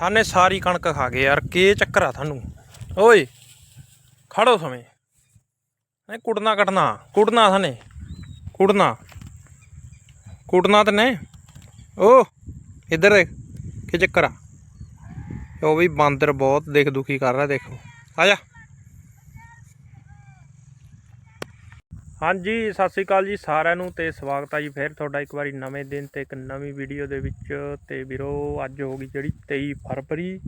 ਥਾਨੇ ਸਾਰੀ ਕਣਕ ਖਾ ਗਏ ਯਾਰ, ਕੀ ਚੱਕਰ ਆ ਤੁਹਾਨੂੰ? ਓਏ, ਖੜੋ ਸਮੇਂ। ਨਹੀਂ, ਕੁੱਟਣਾ ਕੱਟਣਾ, ਕੁੱਟਣਾ ਥਾਨੇ ਕੁੜਨਾ ਕੁੱਟਣਾ ਤੇ ਨੇ। ਓ, ਇੱਧਰ ਦੇਖ, ਕੀ ਚੱਕਰ ਆ। ਉਹ ਵੀ ਬਾਂਦਰ ਬਹੁਤ ਦੇਖ ਦੁਖੀ ਕਰ ਰਿਹਾ, ਦੇਖੋ। ਆ ਜਾ। ਹਾਂਜੀ, ਸਤਿ ਸ੍ਰੀ ਅਕਾਲ ਜੀ ਸਾਰਿਆਂ ਨੂੰ ਤੇ ਸਵਾਗਤ ਹੈ ਜੀ ਫਿਰ ਤੁਹਾਡਾ ਇੱਕ ਵਾਰੀ ਨਵੇਂ ਦਿਨ ਤੇ ਇੱਕ ਨਵੀਂ ਵੀਡੀਓ ਦੇ ਵਿੱਚ। ਤੇ ਵੀਰੋ, ਅੱਜ ਹੋ ਗਈ ਜਿਹੜੀ 23 ਫਰਵਰੀ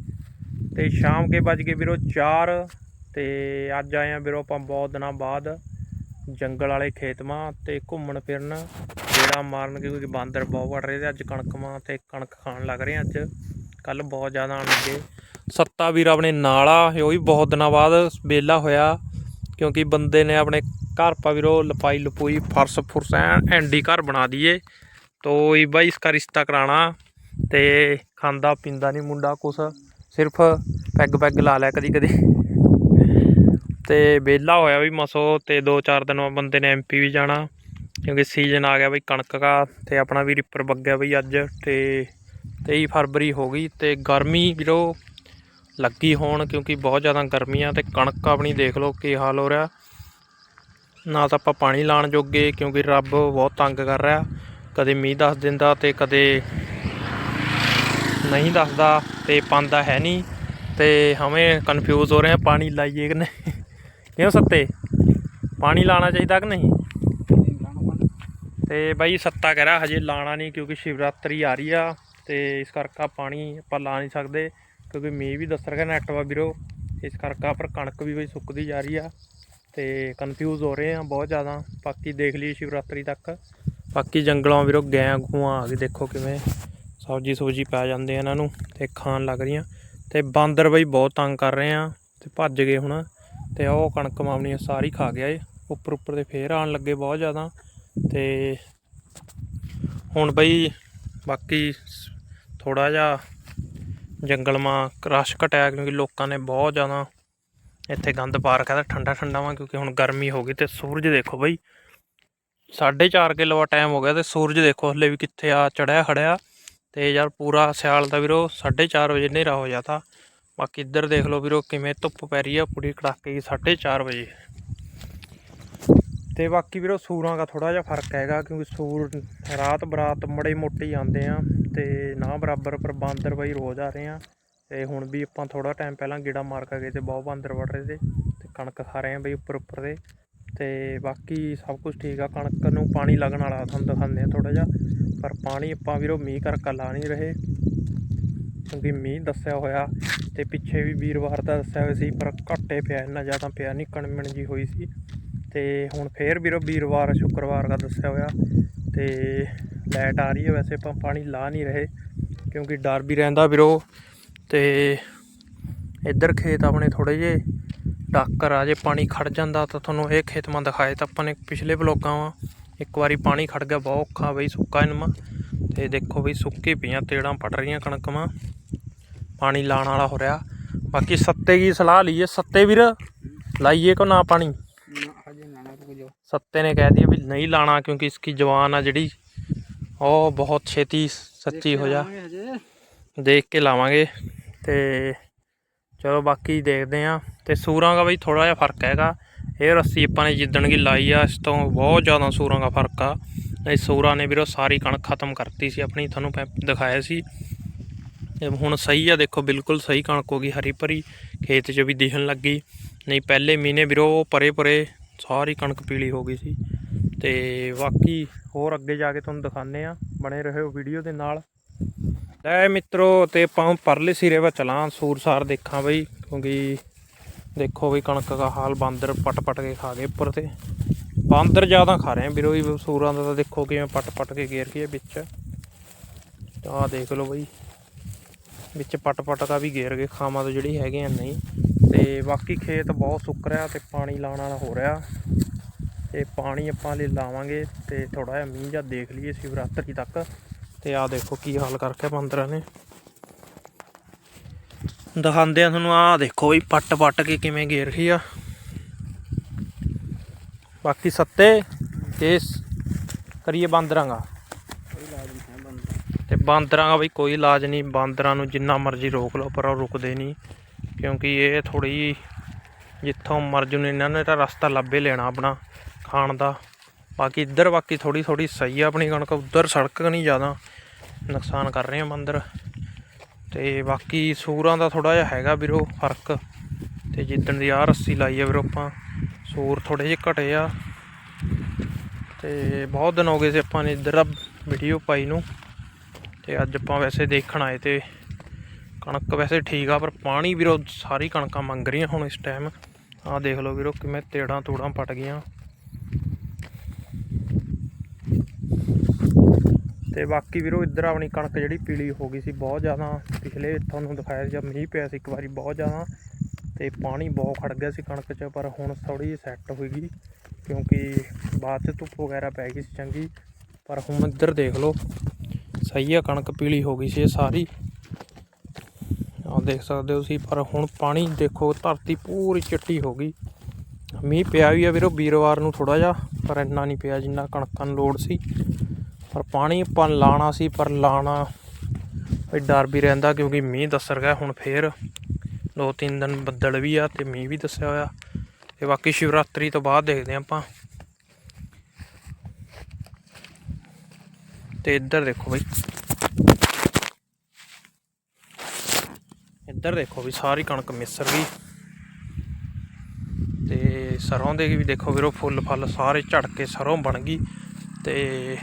ਤੇ ਸ਼ਾਮ ਕੇ ਵੱਜ ਗਏ ਵੀਰੋ 4 ਤੇ ਅੱਜ ਆਏ ਆ ਵੀਰੋ ਆਪਾਂ ਬਹੁਤ ਦਿਨਾਂ ਬਾਅਦ ਜੰਗਲ ਵਾਲੇ ਖੇਤ ਮਾਂ ਤੇ ਘੁੰਮਣ ਫਿਰਨ। ਜਿਹੜਾ ਮਾਰਨ ਕਿਉਂਕਿ ਬਾਂਦਰ ਬਹੁਤ ਵੜ ਰਹੇ ਤੇ ਅੱਜ ਕਣਕ ਮਾਂ ਤੇ ਕਣਕ ਖਾਣ ਲੱਗ ਰਹੇ ਆ ਅੱਜ। ਕੱਲ ਬਹੁਤ ਜ਼ਿਆਦਾ ਆਣ ਲੱਗੇ। ਸੱਤਾ ਵੀਰ ਆਪਣੇ ਨਾਲ ਆ ਉਹ ਵੀ ਬਹੁਤ ਦਿਨਾਂ ਬਾਅਦ ਵਿਹਲਾ ਹੋਇਆ ਕਿਉਂਕਿ ਬੰਦੇ ਨੇ ਆਪਣੇ ਘਰ ਪਾ ਵੀਰੋ ਲਪਾਈ ਲਪੂਈ, ਫਰਸ ਫੁਰਸ ਐਨ ਐਂਡੀ ਘਰ ਬਣਾ ਦਈਏ। ਤੋ ਇਹ ਬਾਈ ਇਸਕਾ ਰਿਸ਼ਤਾ ਕਰਾਣਾ ਤੇ ਖਾਂਦਾ ਪੀਂਦਾ ਨਹੀਂ ਮੁੰਡਾ ਕੁਛ, ਸਿਰਫ ਪੈਗ ਪੈਗ ਲਾ ਲਿਆ ਕਦੀ ਕਦੀ। ਤੇ ਵਿਹਲਾ ਹੋਇਆ ਵੀ ਮਸੋ ਤੇ 2-4 ਦਿਨ ਬੰਦੇ ਨੇ ਐਮਪੀ ਵੀ ਜਾਣਾ, ਕਿਉਂਕਿ ਸੀਜ਼ਨ ਆ ਗਿਆ ਬਈ ਕਣਕ ਦਾ ਤੇ ਆਪਣਾ ਵੀ ਰਿਪਰ ਬੱਗਿਆ ਬਈ ਅੱਜ ਤੇ 23 ਫਰਵਰੀ ਹੋ ਗਈ ਤੇ ਗਰਮੀ ਵੀਰੋ ਲੱਗੀ ਹੋਣ ਕਿਉਂਕਿ ਬਹੁਤ ਜ਼ਿਆਦਾ ਗਰਮੀ ਆ ਤੇ ਕਣਕ ਆਪਣੀ ਦੇਖ ਲਓ ਕੀ ਹਾਲ ਹੋ ਰਿਹਾ। ਨਾ ਤਾਂ ਆਪਾਂ ਪਾਣੀ ਲਾਣ ਜੋਗੇ, ਕਿਉਂਕਿ ਰੱਬ ਬਹੁਤ ਤੰਗ ਕਰ ਰਿਹਾ। ਕਦੇ ਮੀਂਹ ਦੱਸ ਦਿੰਦਾ ਤੇ ਕਦੇ ਨਹੀਂ ਦੱਸਦਾ ਤੇ ਪਾਉਂਦਾ ਹੈ ਨਹੀਂ। ਤੇ ਹਮੇ ਕਨਫਿਊਜ਼ ਹੋ ਰਹੇ ਆ, ਪਾਣੀ ਲਾਈਏ ਕਿ ਨਹੀਂ? ਕਿਉਂ ਸੱਤੇ? ਪਾਣੀ ਲਾਣਾ ਚਾਹੀਦਾ ਕਿ ਨਹੀਂ? ਤੇ ਬਾਈ ਸੱਤਾ ਕਹਿ ਰਿਹਾ, ਹਜੇ ਲਾਣਾ ਨਹੀਂ ਕਿਉਂਕਿ ਸ਼ਿਵਰਾਤਰੀ ਆ ਰਹੀ ਆ ਤੇ ਇਸ ਕਰਕੇ ਪਾਣੀ ਆਪਾਂ ਲਾ ਨਹੀਂ ਸਕਦੇ। ਕਿਉਂਕਿ ਮੀਂਹ ਵੀ ਦੱਸ ਰਿਹਾ ਨੈਟ ਵਾ ਵੀਰੋ, ਇਸ ਕਰਕੇ ਪਰ ਕਣਕ ਵੀ ਬਈ ਸੁੱਕਦੀ ਜਾ ਰਹੀ ਆ। ਤੇ ਕਨਫਿਊਜ਼ ਹੋ ਰਹੇ ਆ ਬਹੁਤ ਜ਼ਿਆਦਾ। ਬਾਕੀ ਦੇਖ ਲਈ ਸ਼ਿਵਰਾਤਰੀ ਤੱਕ। ਬਾਕੀ ਜੰਗਲਾਂ ਵੀਰੋ ਗੈਂ ਗੂਆਂ ਆ ਕੇ ਦੇਖੋ ਕਿਵੇਂ ਸਬਜੀ ਸੁਬਜੀ ਪੈ ਜਾਂਦੇ ਆ ਇਹਨਾਂ ਨੂੰ ਤੇ ਖਾਣ ਲੱਗ ਰਹੀਆਂ। ਤੇ ਬਾਂਦਰ ਬਈ ਬਹੁਤ ਤੰਗ ਕਰ ਰਹੇ ਆ ਤੇ ਭੱਜ ਗਏ ਹੁਣ। ਤੇ ਉਹ ਕਣਕ ਮਾਵਣੀ ਸਾਰੀ ਖਾ ਗਿਆ ਏ। ਉੱਪਰ ਉੱਪਰ ਤੇ ਫੇਰ ਆਣ ਲੱਗੇ ਬਹੁਤ ਜ਼ਿਆਦਾ। ਤੇ ਹੁਣ ਬਈ ਬਾਕੀ ਥੋੜਾ ਜਿਹਾ ਜੰਗਲ ਮਾ ਰਸ਼ ਘਟਿਆ ਕਿਉਂਕਿ ਲੋਕਾਂ ਨੇ ਬਹੁਤ ਜ਼ਿਆਦਾ ਇੱਥੇ ਗੰਦ ਪਾ ਰੱਖਿਆ ਤਾਂ ਠੰਡਾ ਠੰਡਾ ਵਾ, ਕਿਉਂਕਿ ਹੁਣ ਗਰਮੀ ਹੋ ਗਈ ਤੇ ਸੂਰਜ ਦੇਖੋ ਬਈ। 4:30 ਕਿਲੋ ਟਾਈਮ ਹੋ ਗਿਆ ਤੇ ਸੂਰਜ ਦੇਖੋ ਹਲੇ ਵੀ ਕਿੱਥੇ ਆ, ਚੜਿਆ ਖੜਿਆ। ਤੇ ਯਾਰ ਪੂਰਾ ਸਿਆਲ ਦਾ ਵੀਰੋ 4:30 ਵਜੇ ਹਨੇਰਾ ਹੋ ਜਾਤਾ। ਬਾਕੀ ਇੱਧਰ ਦੇਖ ਲਓ ਵੀਰੋ ਕਿਵੇਂ ਧੁੱਪ ਪੈ ਰਹੀ ਆ, ਪੂਰੀ ਕੜਾਕੇ ਦੀ 4:30 ਵਜੇ। ਤੇ ਬਾਕੀ ਵੀਰੋ ਸੂਰਾਂ ਦਾ ਥੋੜਾ ਜਿਹਾ ਫ਼ਰਕ ਹੈਗਾ, ਕਿਉਂਕਿ ਸੂਰ ਰਾਤ ਬਰਾਤ ਮੜੇ ਮੋਟੇ ਆਉਂਦੇ ਆ ਤੇ ਨਾ ਬਰਾਬਰ ਪਰ ਬਾਂਦਰ ਬਈ ਰੋਜ਼ ਆ ਰਹੇ ਆ। ਤੇ ਹੁਣ ਵੀ ਆਪਾਂ ਥੋੜਾ ਟਾਈਮ ਪਹਿਲਾਂ ਗੇੜਾ ਮਾਰ ਕੇ ਗਏ ਤੇ ਬਹੁਤ ਬਾਂਦਰ ਵੜ ਰਹੇ ਤੇ ਤੇ ਕਣਕ ਖਾ ਰਹੇ ਆ ਬਈ ਉੱਪਰ ਉੱਪਰ ਦੇ। ਤੇ ਬਾਕੀ ਸਭ ਕੁਝ ਠੀਕ ਆ, ਕਣਕ ਨੂੰ ਪਾਣੀ ਲੱਗਣ ਵਾਲਾ ਤੁਹਾਨੂੰ ਦਿਖਾਉਂਦੇ ਆ ਥੋੜਾ ਜਿਹਾ, ਪਰ ਪਾਣੀ ਆਪਾਂ ਵੀਰੋ ਮੀਂਹ ਕਰਕੇ ਲਾ ਨਹੀਂ ਰਹੇ। ਕਿਉਂਕਿ ਮੀਂਹ ਦੱਸਿਆ ਹੋਇਆ ਤੇ ਪਿੱਛੇ ਵੀ ਵੀਰਵਾਰ ਦਾ ਦੱਸਿਆ ਹੋਇਆ ਸੀ, ਪਰ ਘੱਟੇ ਪਿਆ ਇੰਨਾ ਜ਼ਿਆਦਾ ਪਿਆ ਨਹੀਂ ਕਣਮਣ ਜੀ ਹੋਈ ਸੀ। ਤੇ ਹੁਣ ਫੇਰ ਵੀਰੋ ਵੀਰਵਾਰ, ਸ਼ੁੱਕਰਵਾਰ ਦਾ ਦੱਸਿਆ ਹੋਇਆ ਤੇ ਲਾਈਟ ਆ ਰਹੀ ਹੈ ਵੈਸੇ, ਆਪਾਂ ਪਾਣੀ ਲਾ ਨਹੀਂ ਰਹੇ, ਕਿਉਂਕਿ ਡਰ ਵੀ ਰਹਿੰਦਾ ਵੀਰੋ। ਤੇ ਇੱਧਰ ਖੇਤ ਆਪਣੇ ਥੋੜੇ ਜੇ ਡਾਕਰ ਆ, ਜੇ ਪਾਣੀ ਖੜ ਜਾਂਦਾ ਤਾਂ ਤੁਹਾਨੂੰ ਇਹ ਖੇਤ ਮੈਂ ਦਿਖਾਏ ਤਾਂ ਆਪਾਂ ਨੇ ਪਿਛਲੇ ਬਲੋਕਾਂ ਵਾ। ਇੱਕ ਵਾਰੀ ਪਾਣੀ ਖੜ ਗਿਆ, ਬਹੁਤ ਔਖਾ ਬਈ ਸੁੱਕਾ ਇਹਨਮਾ ਤੇ ਦੇਖੋ ਬਈ ਸੁੱਕੀ ਪਈਆਂ ਤੇੜਾਂ ਪੜ ਰਹੀਆਂ ਕਣਕਾਂ ਪਾਣੀ ਲਾਣ ਵਾਲਾ ਹੋ ਰਿਹਾ। ਬਾਕੀ ਸੱਤੇ ਦੀ ਸਲਾਹ ਲਈਏ। ਸੱਤੇ ਵੀਰ, ਲਾਈਏ ਕੋ ਨਾ ਪਾਣੀ? ਸੱਤੇ ਨੇ ਕਹਿ ਦਿਆ ਵੀ ਨਹੀਂ ਲਾਣਾ ਕਿਉਂਕਿ ਇਸकी ਜਵਾਨ ਆ ਜਿਹੜੀ, ਉਹ ਬਹੁਤ ਛੇਤੀ ਸੱਚੀ ਹੋ ਜਾ। ਦੇਖ ਕੇ ਲਾਵਾਂਗੇ ਤੇ ਚਲੋ ਬਾਕੀ ਦੇਖਦੇ ਆ। ਤੇ ਸੂਰਾਂ ਦਾ ਬਈ ਥੋੜਾ ਜਿਹਾ ਫ਼ਰਕ ਹੈਗਾ। ਇਹ ਰੱਸੀ ਆਪਾਂ ਨੇ ਜਿੱਦਣ ਕੀ ਲਾਈ ਆ, ਇਸ ਤੋਂ ਬਹੁਤ ਜ਼ਿਆਦਾ ਸੂਰਾਂ ਦਾ ਫ਼ਰਕ ਆ। ਇਹ ਸੂਰਾਂ ਨੇ ਵੀਰੋ ਸਾਰੀ ਕਣਕ ਖਤਮ ਕਰਤੀ ਸੀ ਆਪਣੀ, ਤੁਹਾਨੂੰ ਮੈਂ ਦਿਖਾਇਆ ਸੀ। ਤੇ ਹੁਣ ਸਹੀ ਆ, ਦੇਖੋ ਬਿਲਕੁਲ ਸਹੀ ਕਣਕ ਹੋ ਗਈ ਹਰੀ ਭਰੀ, ਖੇਤ 'ਚ ਵੀ ਦਿਖਣ ਲੱਗੀ। ਨਹੀਂ, ਪਹਿਲੇ ਮਹੀਨੇ ਵੀਰੋ ਉਹ ਪਰੇ ਪਰੇ ਸਾਰੀ ਕਣਕ ਪੀਲੀ ਹੋ ਗਈ ਸੀ। ਤੇ ਬਾਕੀ ਹੋਰ ਅੱਗੇ ਜਾ ਕੇ ਤੁਹਾਨੂੰ ਦਿਖਾਉਂਦੇ ਆ, ਬਣੇ ਰਹੋ ਵੀਡੀਓ ਦੇ ਨਾਲ। ਲੈ ਮਿੱਤਰੋ, ਤੇ ਆਪਾਂ ਪਰਲੇ ਸਿਰੇ ਵਾ ਚਲਾਂ ਸੂਰਸਾਰ ਦੇਖਾਂ ਬਈ, ਕਿਉਂਕਿ ਦੇਖੋ ਬਈ ਕਣਕ ਦਾ ਹਾਲ, ਬਾਂਦਰ ਪਟ ਪਟ ਕੇ ਖਾ ਗਏ ਉੱਪਰ ਤੇ। ਬਾਂਦਰ ਜ਼ਿਆਦਾ ਖਾ ਰਹੇ ਆ ਵੀਰੋ ਵੀ ਸੂਰਾਂ ਦਾ ਤਾਂ ਦੇਖੋ ਕਿਵੇਂ ਪਟ ਪਟ ਕੇ ਗੇਰ ਗਏ ਵਿੱਚ ਆਹ ਦੇਖ ਲਓ ਬਈ, ਵਿੱਚ ਪਟ ਪਟ ਦਾ ਵੀ ਗੇਰ ਗਏ ਖਾਵਾਂ ਤੋਂ ਜਿਹੜੀ ਹੈਗੇ ਆ ਨਹੀਂ। ਤੇ ਬਾਕੀ ਖੇਤ ਬਹੁਤ ਸੁੱਕ ਰਿਹਾ ਤੇ ਪਾਣੀ ਲਾਉਣ ਵਾਲਾ ਹੋ ਰਿਹਾ। ਤੇ ਪਾਣੀ ਆਪਾਂ ਲਈ ਲਾਵਾਂਗੇ ਤੇ ਥੋੜਾ ਜਿਹਾ ਮੀਂਹ ਜਾਂ ਦੇਖ ਲਈਏ ਸ਼ਿਵਰਾਤਰੀ ਤੱਕ। ਤੇ ਆਹ ਦੇਖੋ ਕੀ ਹਾਲ ਕਰਕੇ ਬਾਂਦਰਾਂ ਨੇ ਦਿਖਾਉਂਦੇ ਆ ਤੁਹਾਨੂੰ, ਆਹ ਦੇਖੋ ਵੀ ਪੱਟ ਪੱਟ ਕੇ ਕਿਵੇਂ ਗੇਰ ਰਹੀ ਆ। ਬਾਕੀ ਸੱਤੇ, ਇਸ ਕਰੀਏ ਬਾਂਦਰਾਂ ਦਾ ਤੇ ਬਾਂਦਰਾਂ ਦਾ ਬਈ ਕੋਈ ਇਲਾਜ ਨਹੀਂ, ਬਾਂਦਰਾਂ ਨੂੰ ਜਿੰਨਾ ਮਰਜ਼ੀ ਰੋਕ ਲਓ, ਪਰ ਉਹ ਰੁਕਦੇ ਨਹੀਂ। ਕਿਉਂਕਿ ਇਹ ਥੋੜੀ ਜਿੱਥੋਂ ਮਰਜ਼ੀ ਨੂੰ ਇਹਨਾਂ ਨੇ ਤਾਂ ਰਸਤਾ ਲੱਭੇ ਲੈਣਾ ਆਪਣਾ, ਖਾਣ ਦਾ। ਬਾਕੀ ਇੱਧਰ ਬਾਕੀ ਥੋੜੀ ਥੋੜੀ ਸਹੀ ਆ ਆਪਣੀ ਕਣਕ, ਉੱਧਰ ਸੜਕ ਨਹੀਂ ਜ਼ਿਆਦਾ, ਨੁਕਸਾਨ ਕਰ ਰਹੇ ਆ ਮੰਦਰ ਤੇ ਬਾਕੀ ਸੂਰਾਂ ਦਾ ਥੋੜਾ ਜਿਹਾ ਹੈਗਾ ਵੀਰੋ ਫ਼ਰਕ, ਤੇ ਜਿੱਦਣ ਦੀ ਆ ਰੱਸੀ ਲਾਈ ਆ ਵੀਰੋ ਆਪਾਂ, ਸੂਰ ਥੋੜੇ ਜਿਹੇ ਘਟੇ ਆ। ਤੇ ਬਹੁਤ ਦਿਨ ਹੋ ਗਏ ਸੀ ਆਪਾਂ ਨੇ ਇੱਧਰ ਆ ਵੀਡੀਓ ਪਾਈ ਨੂੰ, ਤੇ ਅੱਜ ਆਪਾਂ ਵੈਸੇ ਦੇਖਣ ਆਏ ਤੇ ਕਣਕ ਵੈਸੇ ਠੀਕ ਆ, ਪਰ ਪਾਣੀ ਵੀਰੋ ਸਾਰੀ ਕਣਕਾਂ ਮੰਗ ਰਹੀਆਂ ਹੁਣ ਇਸ ਟਾਈਮ ਆਹ ਦੇਖ ਲਓ ਵੀਰੋ ਕਿਵੇਂ ਤੇੜਾਂ ਤੂੜਾਂ ਪਟ ਗਈਆਂ। ਤੇ ਬਾਕੀ ਵੀਰੋ ਇੱਧਰ ਆਪਣੀ ਕਣਕ ਜਿਹੜੀ ਪੀਲੀ ਹੋ ਗਈ ਸੀ ਬਹੁਤ ਜ਼ਿਆਦਾ। ਪਿਛਲੇ ਤੁਹਾਨੂੰ ਦਿਖਾਇਆ ਸੀ ਜਦ ਮੀਂਹ ਪਿਆ ਸੀ ਇੱਕ ਵਾਰੀ ਬਹੁਤ ਜ਼ਿਆਦਾ। ਤੇ ਪਾਣੀ ਬਹੁਤ ਖੜ ਗਿਆ ਸੀ ਕਣਕ 'ਚ, ਪਰ ਹੁਣ ਥੋੜੀ ਜਿਹੀ ਸੈੱਟ ਹੋਈ ਗਈ ਕਿਉਂਕਿ ਬਾਅਦ 'ਚ ਧੁੱਪ ਵਗੈਰਾ ਪੈ ਗਈ ਸੀ ਚੰਗੀ। ਪਰ ਹੁਣ ਇੱਧਰ ਦੇਖ ਲਓ, ਸਹੀ ਆ ਕਣਕ ਪੀਲੀ ਹੋ ਗਈ ਸੀ ਇਹ ਸਾਰੀ। ਆਹ ਦੇਖ ਸਕਦੇ ਹੋ ਤੁਸੀਂ, ਪਰ ਹੁਣ ਪਾਣੀ ਦੇਖੋ ਧਰਤੀ ਪੂਰੀ ਚਿੱਟੀ ਹੋ ਗਈ। ਮੀਂਹ ਪਿਆ ਵੀ ਆ ਵੀਰੋ, ਵੀਰਵਾਰ ਨੂੰ ਥੋੜਾ ਜਿਹਾ, ਪਰ ਇੰਨਾ ਨਹੀਂ ਪਿਆ ਜਿੰਨਾ ਕਣਕਾਂ ਨੂੰ ਲੋੜ ਸੀ। ਪਰ ਪਾਣੀ ਆਪਾਂ ਲਾਣਾ ਸੀ, ਪਰ ਲਾਣਾ ਵੀ ਡਰ ਵੀ ਰਹਿੰਦਾ ਕਿਉਂਕਿ ਮੀਂਹ ਦੱਸ ਰਿਹਾ ਹੁਣ ਫੇਰ। ਦੋ ਤਿੰਨ ਦਿਨ ਬੱਦਲ ਵੀ ਆ ਤੇ ਮੀਂਹ ਵੀ ਦੱਸਿਆ ਹੋਇਆ। ਤੇ ਬਾਕੀ ਸ਼ਿਵਰਾਤਰੀ ਤੋਂ ਬਾਅਦ ਦੇਖਦੇ ਹਾਂ ਆਪਾਂ। ਤੇ ਇੱਧਰ ਦੇਖੋ ਬਈ। ਇੱਧਰ ਦੇਖੋ ਵੀ ਸਾਰੀ ਕਣਕ ਮਿਸਰ ਗਈ। ਤੇ ਸਰੋਂ ਦੇ ਵੀ ਦੇਖੋ ਵੀਰੋ ਫੁੱਲ ਫਲ ਸਾਰੇ ਝੜ ਕੇ ਸਰੋਂ ਬਣ ਗਈ। ਤੇ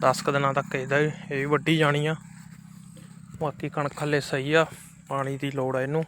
10 ਕੁ ਦਿਨਾਂ ਤੱਕ ਇਹਦਾ ਇਹ ਵੀ ਵੱਢੀ ਜਾਣੀ ਆ। ਬਾਕੀ ਕਣਕ ਹਲੇ ਸਹੀ ਆ, ਪਾਣੀ ਦੀ ਲੋੜ ਆ ਇਹਨੂੰ।